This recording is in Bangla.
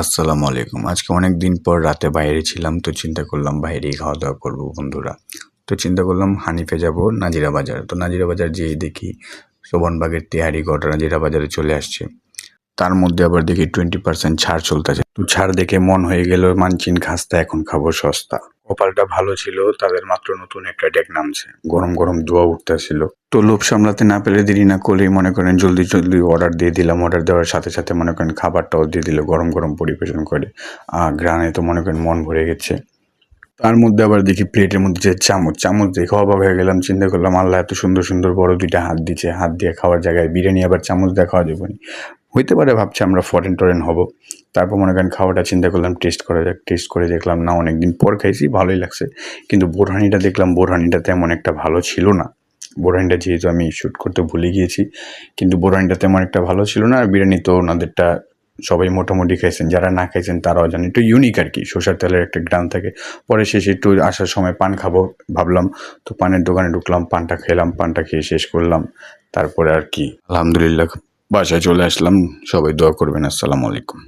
আসসালামু আলাইকুম। আজকে অনেক দিন পর রাতে বাইরে ছিলাম, তো চিন্তা করলাম বাইরেই খাওয়া দাওয়া করব বন্ধুরা। তো চিন্তা করলাম হানিফে যাব নাজিরা বাজার। তো নাজিরা বাজার যেয়ে দেখি শোভনবাগের তেহারি ঘটা নাজিরা বাজারে চলে আসছে। তার মধ্যে আবার দেখি টোয়েন্টি পার্সেন্ট ছাড় চলতেছে। তো ছাড় দেখে মন হয়ে গেল, মানচিন খাস্তা, এখন খাব সস্তা। কপালটা ভালো ছিল, তাদের মাত্র নতুন একটা ডেক নামছে। গরম গরম ধোয়া উঠতেছিল। তো লোভ সামলাতে না পেরে দেরি না করলেই মনে করেন জলদি জলদি অর্ডার দিয়ে দিলাম। অর্ডার দেওয়ার সাথে সাথে মনে করেন খাবারটাও দিয়ে দিল, গরম গরম পরিবেশন করে। আর গ্রানে তো মনে করেন মন ভরে গেছে। তার মধ্যে আবার দেখি প্লেটের মধ্যে যে চামচ চামচ দেখে অবাক হয়ে গেলাম, চিন্তা করলাম, আল্লাহ, এত সুন্দর সুন্দর বড় দুইটা হাত দিচ্ছে। হাত দিয়ে খাওয়ার জায়গায় বিরিয়ানি, আবার চামচ খাওয়া যাবে হইতে পারে, ভাবছি আমরা ফরেন টরেন হব। তারপর মনে করেন খাওয়াটা চিন্তা করলাম টেস্ট করা যাক টেস্ট করে দেখলাম, না, অনেকদিন পর খাইছি, ভালোই লাগছে। কিন্তু বোরহানিটা দেখলাম, বোরহানিটা তেমন একটা ভালো ছিল না। বোরহানিটা যেহেতু আমি শ্যুট করতে ভুলে গিয়েছি, কিন্তু বোরহানিটা তেমন একটা ভালো ছিল না। আর বিরিয়ানি তো ওনাদেরটা সবাই মোটামুটি খাইছেন, যারা না খাইছেন তারাও জানেন একটু ইউনিক আর কি, সর্ষের তেলের একটা গ্রাম থাকে। পরে শেষে একটু আসার সময় পান খাব ভাবলাম, তো পানের দোকানে ঢুকলাম, পানটা খেলাম, পানটা খেয়ে শেষ করলাম। তারপরে আর কি। আলহামদুলিল্লাহ বাসায় চলে আসলাম সবাই দোয়া করবেন আসসালামু আলাইকুম।